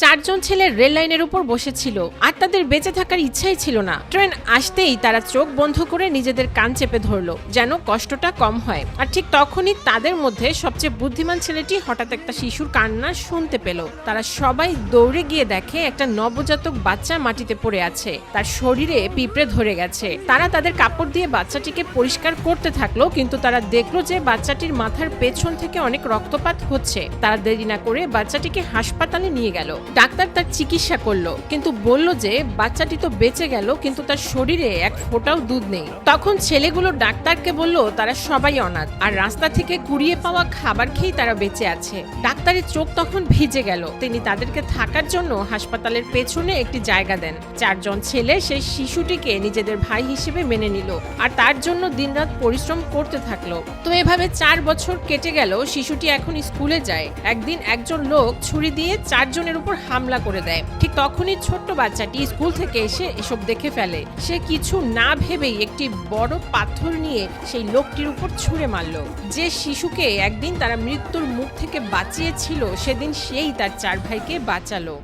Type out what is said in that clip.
চারজন ছেলে রেল লাইনের উপর বসেছিল, আর তাদের বেঁচে থাকার ইচ্ছাই ছিল না। ট্রেন আসতেই তারা চোখ বন্ধ করে নিজেদের কান চেপে ধরলো, যেন কষ্টটা কম হয়। আর ঠিক তখনই তাদের মধ্যে সবচেয়ে বুদ্ধিমান ছেলেটি হঠাৎ একটা শিশুর কান্না শুনতে পেল। তারা সবাই দৌড়ে গিয়ে দেখে একটা নবজাতক বাচ্চা মাটিতে পড়ে আছে। তার শরীরে পিঁপড়ে ধরে গেছে। তারা তাদের কাপড় দিয়ে বাচ্চাটিকে পরিষ্কার করতে থাকল, কিন্তু তারা দেখল যে বাচ্চাটির মাথার পেছন থেকে অনেক রক্তপাত হচ্ছে। তারা দেরি না করে বাচ্চাটিকে হাসপাতালে নিয়ে গেল। ডাক্তার তার চিকিৎসা করল, কিন্তু বলল যে বাচ্চাটি তো বেঁচে গেল, কিন্তু তার শরীরে এক ফোঁটাও দুধ নেই। তখন ছেলেগুলো ডাক্তারকে বলল, তারা সবাই অনাথ, আর রাস্তা থেকে কুড়িয়ে পাওয়া খাবার খেয়েই তারা বেঁচে আছে। ডাক্তারের চোখ তখন ভিজে গেল। তিনি তাদেরকে থাকার জন্য হাসপাতালের পেছনে একটি জায়গা দেন। চারজন ছেলে সেই শিশুটিকে নিজেদের ভাই হিসেবে মেনে নিল, আর তার জন্য দিনরাত পরিশ্রম করতে থাকল। তো এভাবে চার বছর কেটে গেল, শিশুটি এখন স্কুলে যায়। একদিন একজন লোক ছুরি দিয়ে চারজনের উপর হামলা করে দেয়। ঠিক তখনই ছোট্ট বাচ্চাটি স্কুল থেকে এসে এসব দেখে ফেলে। সে কিছু না ভেবেই একটি বড় পাথর নিয়ে সেই লোকটির উপর ছুঁড়ে মারল। যে শিশুকে একদিন তারা মৃত্যুর মুখ থেকে বাঁচিয়েছিল, সেদিন সেই তার চার ভাইকে বাঁচালো।